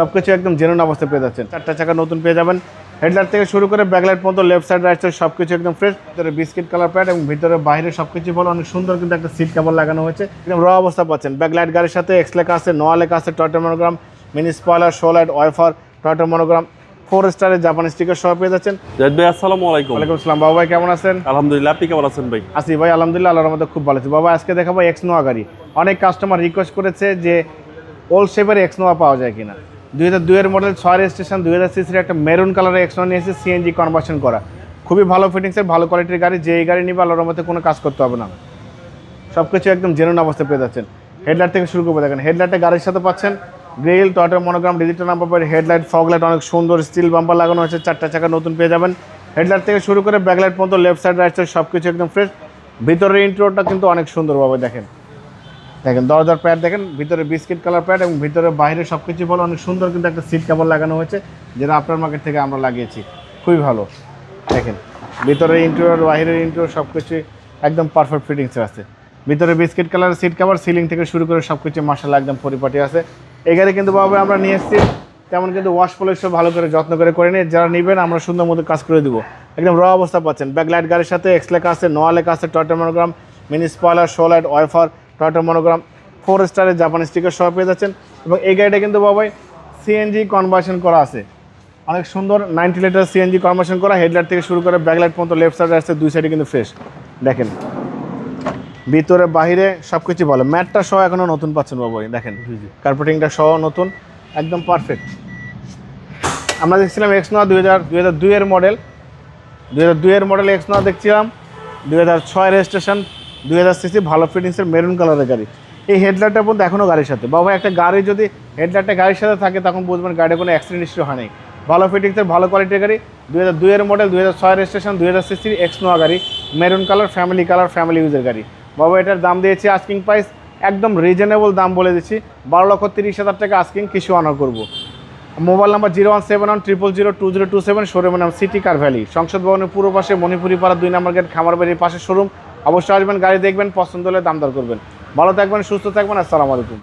সব কিছু একদম জেনুন অবস্থায় পেয়ে যাচ্ছেন। চারটা চাকা নতুন পেয়ে যাবেন। হেডলাইট থেকে শুরু করে ব্যাকলাইট পর্যন্ত লেফট সাইড রাইট সাইড সব কিছু একদম ফ্রেশ ভিতরে বিস্কিট কালার প্যাড এবং ভিতরে বাইরে সব কিছু বলে অনেক সুন্দর কিন্তু একটা সিট কেবল লাগানো হয়েছে। একদম র অবস্থা পাচ্ছেন। ব্যাকলাইট গাড়ির সাথে এক্স লেখা আছে নোয়া লেখা আছে Toyota monogram mini spoiler show light wiper Toyota monogram four স্টারের জাপানি স্টিকার সহ পেয়ে যাচ্ছেন। জাহিদ ভাই আসসালামু আলাইকুম। ওয়ালাইকুম আসসালাম। বাবা ভাই কেমন আছেন? আলহামদুলিল্লাহ আপনি কেমন আছেন ভাই? আসি ভাই আলহামদুলিল্লাহ আল্লাহর মধ্যে খুব ভালো আছি। বাবা আজকে দেখাবো এক্স নোয়া গাড়ি। অনেক কাস্টমার রিকোয়েস্ট করেছে যে ওল্ড শেপের এক্স নোয়া পাওয়া যায় কিনা। দুই হাজার দুইয়ের মডেল ছয় রেজিস্ট্রেশন দুই হাজার সিসির একটা মেরুন কালারের এক্স নোয়া নিয়েছে সিএনজি কনভার্সন করা। খুবই ভালো ফিটিংসের ভালো কোয়ালিটির গাড়ি যে এই গাড়ি নিবে আল্লাহর মধ্যে কোনো কাজ করতে হবে না। সব কিছু একদম জেনুন অবস্থায় পেয়ে যাচ্ছেন। হেডলাইট থেকে শুরু করবে, দেখেন হেডলাইটে গাড়ির সাথে পাচ্ছেন। Grill টয়টার monogram digital number headlight fog light অনেক সুন্দর স্টিল বাম্পার লাগানো হয়েছে, চারটা চাকা নতুন পেয়ে যাবেন। হেডলাইট থেকে শুরু করে ব্যাকলাইট পর্যন্ত লেফট সাইড রাইট সাইড সব কিছু একদম ফ্রেশ ভিতরের ইন্ট্রোটা কিন্তু অনেক সুন্দরভাবে দেখেন। দেখেন, দরজার প্যাড দেখেন, ভিতরে বিস্কিট কালার প্যাড এবং ভিতরে বাইরে সব কিছু বলে অনেক সুন্দর কিন্তু একটা সিট কাভার লাগানো হয়েছে, যেটা আপনার মার্কেট থেকে আমরা লাগিয়েছি। খুবই ভালো। দেখেন, ভিতরে ইন্টেরিয়র বাইরের ইন্টেরিয়র সব কিছু একদম পারফেক্ট ফিটিংসে আছে। ভিতরে biscuit colour seat cover ceiling থেকে শুরু করে সব কিছু মার্শাল একদম পরিপাটি আছে। গাড়ি কিন্তু বাবা, আমরা নিয়ে এসেছি, তেমন কিন্তু ওয়াশ পলিশ ভালো করে যত্ন করে করে নিয়ে, যারা নেবেন আমরা সুন্দর মতো কাজ করে দেবো। একদম র অবস্থা পাচ্ছেন। ব্যাকলাইট গাড়ির সাথে এক্স লেখা আছে নোয়া লেখা আছে Toyota monogram mini spoiler show light wiper Toyota monogram four স্টারের জাপানি স্টিকার সহ পেয়ে যাচ্ছেন। এবং এই গাড়িটা কিন্তু বাবাই সিএনজি কনভার্সন করা আছে। অনেক সুন্দর নাইনটি লিটার সিএনজি কনভার্সন করা হেডলাইট থেকে শুরু করে ব্যাকলাইট পর্যন্ত লেফট সাইডে আসছে দুই সাইডে কিন্তু ফ্রেশ দেখেন। ভিতরে বাইরে সব কিছু ভালো। ম্যাটটা সহ এখনও নতুন পাচ্ছেন বাবাই দেখেন। কার্পেটিংটা সহ নতুন একদম পারফেক্ট আমরা দেখছিলাম এক্স নোয়া দুই হাজার দুই হাজার দুইয়ের মডেল দুই হাজার দুইয়ের মডেল এক্স নোয়া দেখছিলাম। দুই হাজার ছয় রেজিস্ট্রেশন দুই হাজার সিসি ভালো ফিটিংসের মেরুন কালারের গাড়ি। এই হেডলাইটটা পর্যন্ত এখনও গাড়ির সাথে। বাবা, একটা গাড়ি যদি হেডলাইটটা গাড়ির সাথে থাকে, তখন বুঝবেন গাড়ির কোনো অ্যাক্সিডেন্ট হিস্ট্রি হয় নাই। ভালো ফিটিংসের, ভালো কোয়ালিটির গাড়ি। দুই হাজার দুইয়ের মডেল দুই হাজার ছয় রেজিস্ট্রেশন দুই হাজার সিসির এক্স নোয়া গাড়ি। Maroon colour family colour family ইউজের গাড়ি। বাবা, এটার দাম দিয়েছি আস্কিং প্রাইস একদম রিজনেবল দাম বলে দিচ্ছি। বারো লক্ষ তিরিশ হাজার টাকা আস্কিং কিছু অনার করব। Mobile number zero one seven one triple zero two zero two seven, শোরুমের নাম সিটি কার ভ্যালি সংসদ ভবনের পূর্ব পাশে মণিপুরি পাড়া দুই নম্বর গেট খামারবাড়ির পাশে শোরুম। অবশ্যই আসবেন, গাড়ি দেখবেন, পছন্দ হলে দাম দর করবেন। ভালো থাকবেন, সুস্থ থাকবেন, আসসালামু আলাইকুম।